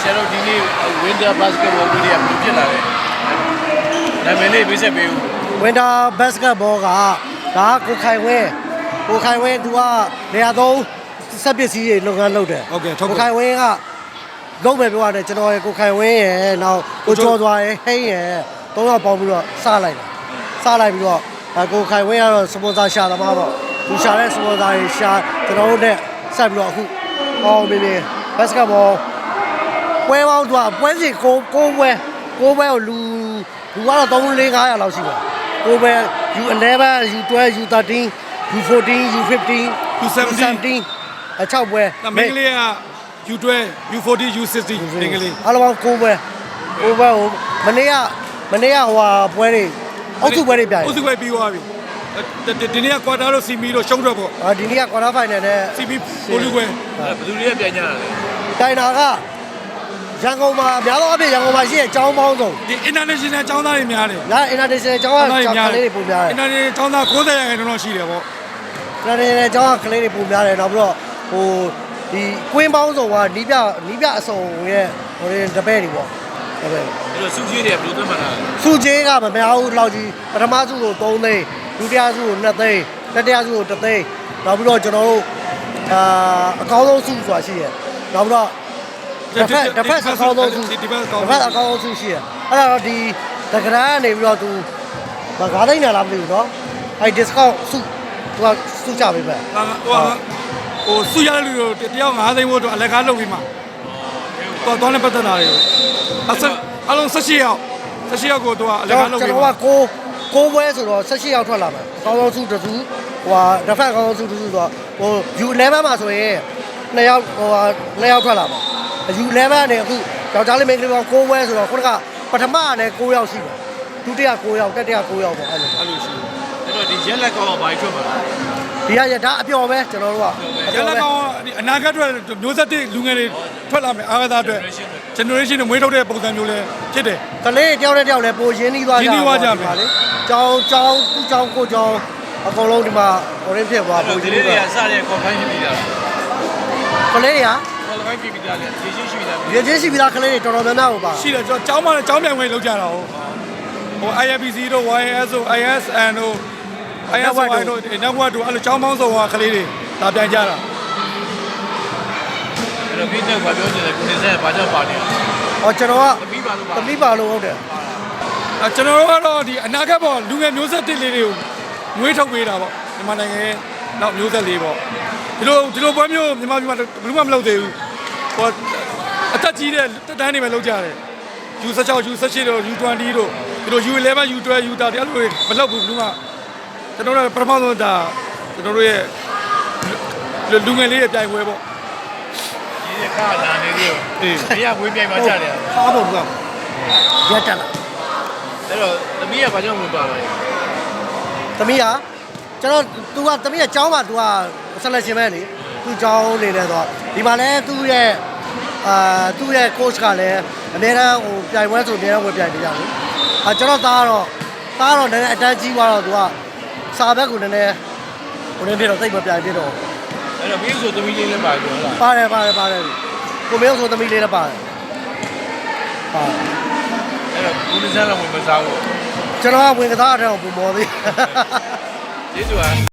ဆရာတို့ဒီနေ့ Winter Basketball ဝီဒီယိုဖြစ်လာတယ်နာမည်လေးပေးဆက်ပေးဦးဝင်တာဘတ်စကတ်ဘောကဒါကကိုခိုင်ဝင်းကိုခိုင်ဝင်းသူကနေရာသုံးစက်ပစ္စည်းတွေလုပ်ငန်းလုပ်တယ်ဟုတ်ကဲ့ထုတ်ကဲ့ကိုခိုင်ဝင်းကလုံးပဲပြောရတယ်ကျွန်တော်ရယ်ကိုခိုင်ဝင်းရယ်နောက်ကိုကျော်သွားရယ်ဟိန်းရယ်သုံးယောက်ပေါင်းပြီးတော့စလိုက်တာစလိုက်ပြီးတော့အဲကိုခိုင်ဝင်းကတော့စပွန်ဆာရှာသမားပေါ့သူရှာတဲ့စပွန်ဆာတွေရှာကျွန်တော်တို့နဲ့ဆက်ပြီးတော့အခုအော်မင်းမင်းဘတ်စကတ်ဘော ပွဲပေါင်းသူကပွဲစီကိုကိုပွဲကိုပွဲကိုလူလူကတော့3 4 500လောက်ရှိတယ်ကိုပွဲ U11 U12 U13 U14 U15 U17 အ6ပွဲဒါမင်းကလေးက U12 U40 U60 မင်းကလေးအားလုံးပေါင်း9ပွဲ9ပွဲကိုမနေ့ကမနေ့ကဟိုဟာပွဲတွေအောက်စုပွဲတွေပြိုင်အုပ်စုပဲပြီးသွားပြီဒီဒီနေ့က quarter လို့စီမီလို့ရှုံးတော့ပေါ့အာဒီနေ့က quarter final နဲ့စီမီပိုလူကွယ်ဘယ်သူတွေကပြန်ကြတာလဲတိုင်တာက ရန်ကုန်မှာအများသောအားဖြင့်ရန်ကုန်မှာရှိတဲ့အကြောင်းပေါင်းစုံဒီ international ចောင်းသားတွေများတယ်ညာ international အကြောင်းကကလေးတွေပုံများတယ် international ចောင်းသား90ရာခိုင်နှုန်းလောက်ရှိတယ်ပေါ့ international အကြောင်းကကလေးတွေပုံများတယ်နောက်ပြီးတော့ဟိုဒီကွင်းပေါင်းစုံကနီးပြနီးပြအစုံရဲ့ဟိုတွေတပည့်တွေပေါ့တပည့်အဲ့တော့စုကြီးတွေကဘယ်လိုသတ်မှတ်တာလဲစုချင်းကမများဘူးလောက်ကြီးပထမစုကို3သိန်းဒုတိယစုကို2သိန်းတတိယစုကို1သိန်းနောက်ပြီးတော့ကျွန်တော်တို့အာအကောင်းဆုံးစုဆိုတာရှိတယ်နောက်ပြီးတော့ တစ်ဖက်တစ်ဖက်အကောင်းဆုံးစု ဒီဘက် တစ် ကောင်း ဖက်အကောင်းဆုံးစုရှိတယ်အဲ့ဒါတော့ဒီတက္ကရာကနေပြီးတော့သူမကားသိန်းနဲ့လားမသိဘူးเนาะအဲ့ discount စုသူကစုချပေးမယ် ဟိုဟိုစုရတဲ့လူတို့တယောက်9သိန်းဖို့တော့အလက်ကားလုပ်ပြီးမှတော့တော့လည်းပတ်သက်တာတွေအစအလုံး18ယောက်18ယောက်ကိုတော့အလက် ကျွန် ကား တော် လုပ် ကျွန် ပြီး တော် မှ ကကိုကိုပွဲဆိုတော့16ယောက်ထွက်လာမယ်အကောင်းဆုံးစုတစ်စုဟိုဟာတစ်ဖက်အကောင်းဆုံးစုတစ်စုဆိုတော့ဟို U11 မှာဆိုရင်နှစ်ယောက်ဟိုဟာနှစ်ယောက်ထွက်လာမ ယ် U11 ကနေအခုယောက်ျားလေးမိန်းကလေးပေါင်း6ပွဲဆိုတော့ခုနကပထမနဲ့6ယောက်ရှိတယ်ဒုတိယ6ယောက်တတိယ6ယောက်ပေါ့အဲ့လိုအဲ့လိုရှိတယ်အဲ့တော့ဒီရက်လက်ကောင်ကဘာထွက်မှာလဲဒီကရဒါအပျော်ပဲကျွန်တော်တို့ကရလကောင်ဒီအနာဂတ်အတွက်မျိုးဆက်တဲ့လူငယ်တွေထွက်လာမယ်အားကစားအတွက် generation တွေမွေးထုတ်တဲ့ပုံစံမျိုးလဲဖြစ်တယ်ကလေးတယောက်နဲ့တယောက်လည်းပိုရင်းနှီးသွားကြရင်းနှီးသွားကြမယ်လေကြောင်းကြောင်းသူ့ကြောင်းကိုကြောင်းအကုန်လုံးဒီမှာ orange ဖြစ်သွားအဲ့ပိုတော့ရဒီင်းနှီးလေးသွားတွေကစတဲ့ confine ဖြစ်ပြီးသားကလေးတွေက confine ဖြစ်ပြီးသားလေရေချင်းရှိပြီးသားရင်းချင်းရှိပြီးသားကလေးတွေတော်တော်များများကိုပါရှိတယ်ကျွန်တော်ကျောင်းမှာကျောင်းပြန်ဝင်လောက်ကြတာဟုတ်ဟို IFBC တို့ YS တို့ ISN တို့ ISY တို့ network တို့အဲ့လိုကျောင်းပေါင်းစုံကကလေးတွေဒါပြန်ကြတာအဲ့တော့ပြီးတော့ဘာပြောချင်လဲကိုနေဆက်ဘာကြောင့်ပါနေလဲဟောကျွန်တော်ကသမီးပါလို့ပါသမီးပါလို့ဟုတ်တယ်အဲကျွန်တော်တို့ကတော့ဒီအနာဂတ်ပေါ်လူငယ်မျိုးဆက်တစ်လေးတွေကိုငွေထုတ်ပေးတာပေါ့မြန်မာနိုင်ငံရဲ့နောက်မျိုးဆက်လေးပေါ့ဒီလိုဒီလိုပွဲမျိုးမြန်မာပြည်မှာဘယ်သူမှမလုပ်သေးဘူး ဟိုအသက်ကြီးတဲ့တက်တန်းတွေပဲလုပ်ကြတယ် U16 U17 တို့ U20 တို့ဒီလို U11 U12 U13 အဲ့လိုတွေမလုပ်ဘူးဘယ်သူမှကျွန်တော်တို့ပထမဆုံးဒါကျွန်တော်တို့ရဲ့လူငယ်လေးရဲ့ပြိုင်ပွဲပေါ့ဒီကလာနေသေးတယ်မရဝေးပြိုင်မှာကြတယ်အားပုံကရက်တက်လာအဲ့တော့သမီးကဘာကြောင့်ဝင်ပါလဲသမီးကကျွန်တော် तू ကသမီးကကျောင်းမှာ तू က selection ပဲလေသူကျောင်းနေတယ်ဆိုတော့ ဒီမှာလဲသူ့ရဲ့အာသူ့ရဲ့ coach ကလည်းအများအားဟိုပြိုင်ပွဲဆိုအများအားဝင်ပြိုင်နေကြတယ်အာကျွန်တော်သားကတော့သားကတော့နည်းနည်းအတန်းကြီးသွားတော့ तू ကစာဘက်ကိုနည်းနည်းဟိုနေပြတော့တိတ်မပြိုင်ပြတော့အဲ့တော့မင်းဆိုသမီးလေးလည်းပါပြောလားပါတယ်ပါတယ်ပါတယ်ကိုမင်းဆိုသမီးလေးလည်းပါတယ်ဟာအဲ့တော့ကိုနေဆက်လည်းဝင်မစားဘူးကျွန်တော်ကဝင်ကစားတဲ့ပုံပေါ်သေးကျေးဇူးပါ